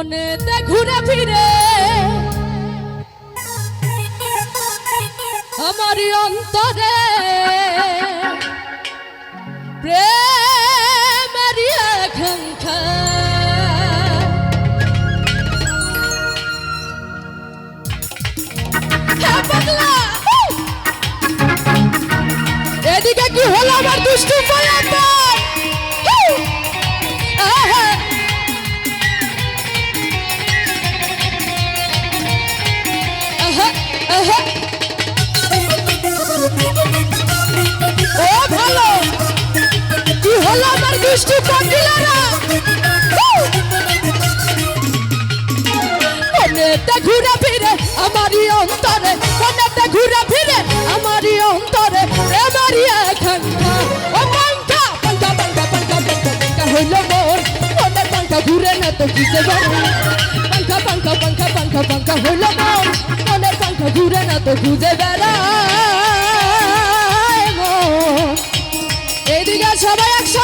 মনেতে ঘুরে ফিরে। আমার অন্তরে প্রেমেরই ঘুরে ফিরে আমারই অন্তরে মনেতে ঘুরে ফিরে আমারই অন্তরে প্রেমারই আকাঙ্ক্ষা ও পাঙ্খা পাঙ্খা পাঙ্খা পাঙ্খা পাঙ্খা পাঙ্খা হইল মোর। মনের পাঙ্খা ঘুরে না তো কিসে পাঙ্খা পাঙ্খা পাঙ্খা পাঙ্খা পাঙ্খা হইল মোর। মনের পাঙ্খা ঘুরে না তো খুঁজে বেড়ায় মন এইদিকে সবাই একসঙ্গে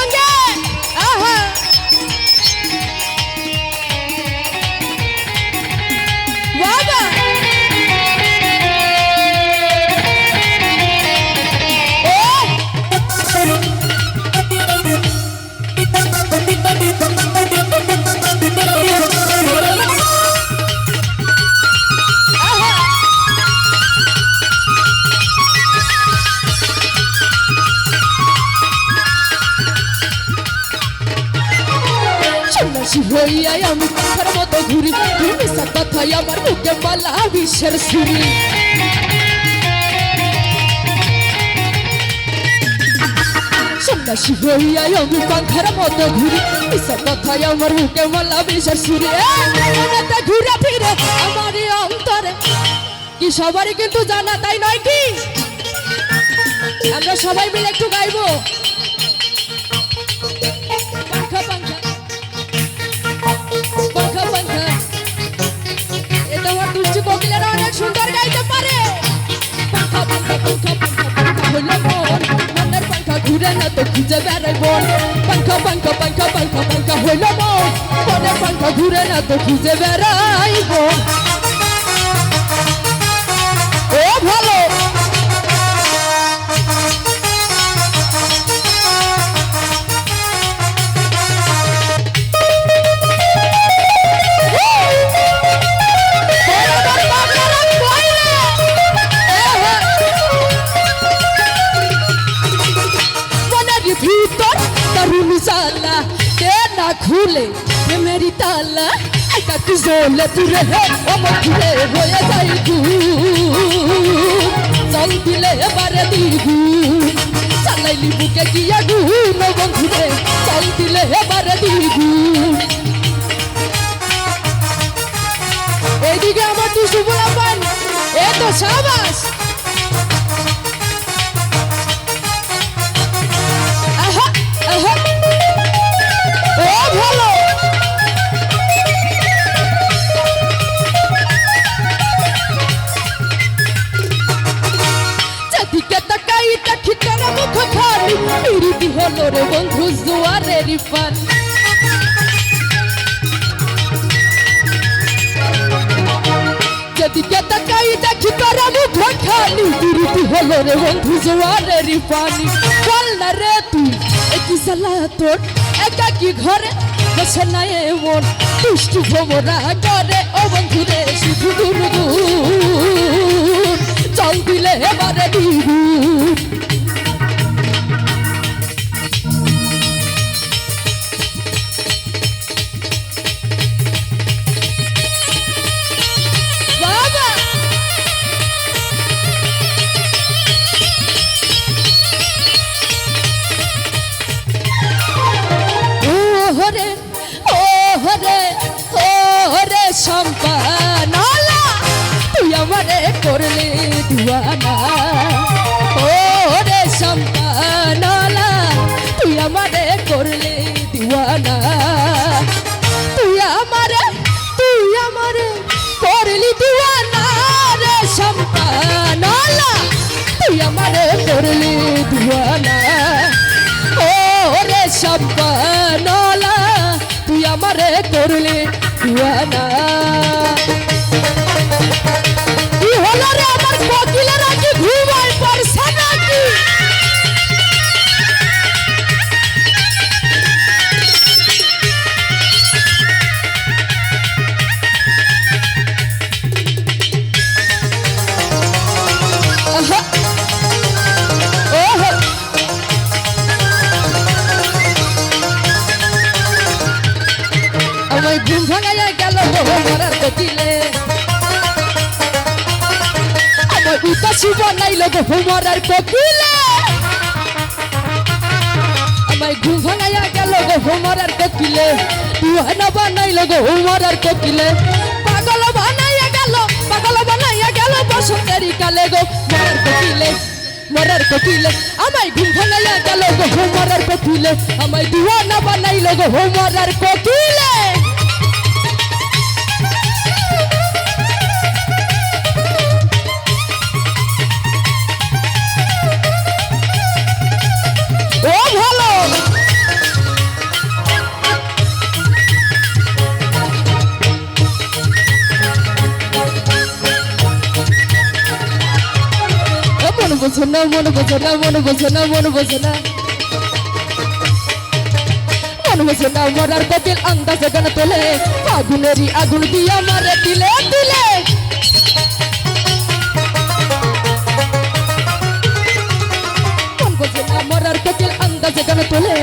হইয়াই আমি কথার মতো ঘুরি। তুই মিশা কথাই আমার মুখে মালা, বিশ্বের সুরি সন্ন্যাসী হইয়াই আমি পাখার মতো ঘুরি। মিশা কথাই আমার মুখে মালা, বিশ্বের সুরি ঘুরে ফিরে আমারই অন্তরে। কি সবারই কিন্তু জানা তাই নয় কি? আমরা সবাই মিলে একটু গাইবো। সুন্দর গাইতে পারে। পাখা পাখা পাখা পাখা হইল মন। মনের পাখা ঘুরে না তো খুঁজে বেড়াই মন। পাখা পাখা পাখা পাখা পাখা হইল মন। মনের পাখা ঘুরে না তো খুঁজে বেড়াই মন। প্রেমেরি তালা একা কি জলে পুরে আমার ঘুরে হয়ে যাই জল দিলে এবারে দিগু। চালাইলি বুকে গিয়া গু বন্ধুরে, জল দিলে এবারে দিগু। এইদিকে আমার টুসু বলা পান এ তো সাবাস। পান যেদিকে তাকাই দেখি তোর মুখ খালি পিরিতি হলো রে বন্ধু জোয়ারের পানি। বল না রে তুই একই সালা তোর? একা কি ঘরে? বসে না এমন দুষ্টু ভোমরা করে, ও বন্ধু রে, শুধু দূর দূর চল দিলে এবারে দিবুর করলে দিওয়ানা। তুই আমারে তুই আমারে করলি দিওয়ানা রে সম্পানালা তুই আমারে করলি দিওয়ানা। ও রে সম্পানলা তুই আমারে করলি দিওয়ানা। মরার কোকিলে আমায় উতাসি বানাইল গো মরার কোকিলে আমায় ঘুম ভাঙাইয়া গেল গো মরার কোকিলে তুহানা বানাইল গো মরার কোকিলে পাগল বানাইয়া গেল, পাগল বানাইয়া গেল বসন্তেরি কালে গো মরার কোকিলে মরার কোকিলে আমায় ঘুম ভাঙাইয়া গেল গো মরার কোকিলে আমায় দিওয়ানা বানাইল গো মরার কোকিলে মন বোঝো না মন বোঝো না মন বোঝো না মন বোঝো না মন বোঝো না মরার কপিল আন্দাজে গান তোলে আগুনেরই আগুন দিয়া মারে দিলে দিলে মন বোঝো না মরার কপিল আন্দাজে গান তোলে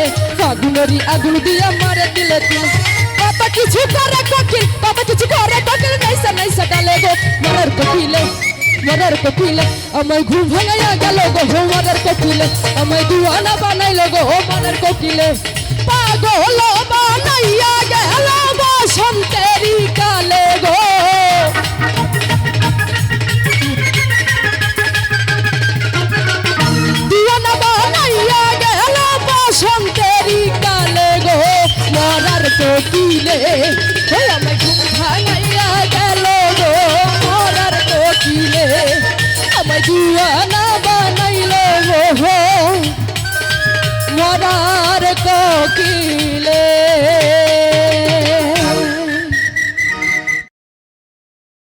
আগুনেরই আগুন দিয়া মারে দিলে দিলে বাবা কিছু করে কোকিল বাবা কিছু করে কোকিল নাইসা নাইসা ডালে গো মরার কোকিলে মরার কপিলে আমায় ঘুম ভাঙাইয়া গেল গো হো মরার কপিলে আমায় দুয়ানা বানাইল গো হো মরার কপিলে পাগল বানাইয়া গেল বসন্তেরি কালে গো মরার কোকিলে